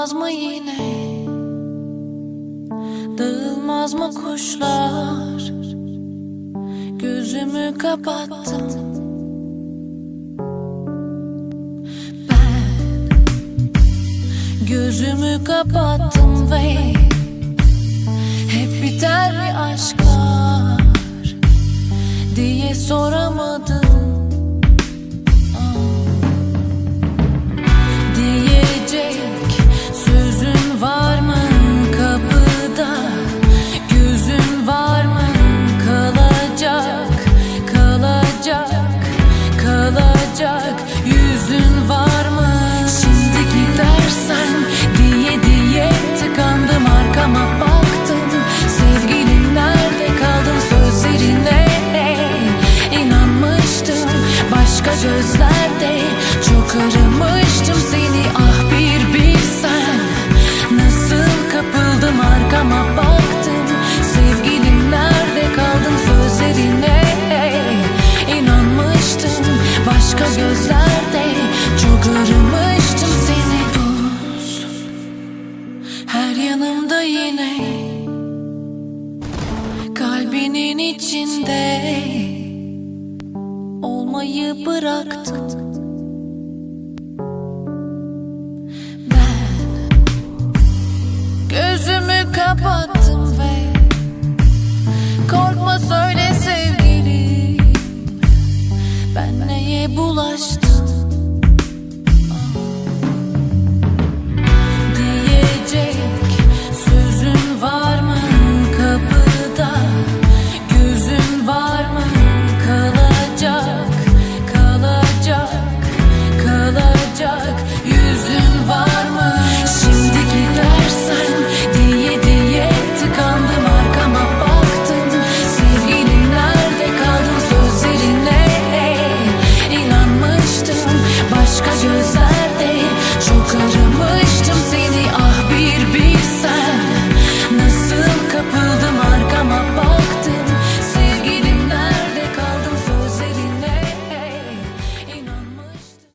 Dağılmaz mı yine? Dağılmaz mı kuşlar? Gözümü kapattım. Ben Gözümü kapattım ve Hep biter mi aşklar Diye soramadım Başka gözlerde çok aramıştım seni. Ah bir bilsen Nasıl kapıldım arkama baktım. Sevgilim nerede kaldın sözlerine inanmıştım. Başka gözlerde çok aramıştım seni. Buz her yanımda yine. Kalbinin içinde olmayı bıraktım. Ben gözümü kapattım ve Korkma söyle sevgilim. Ben neye bulaştım just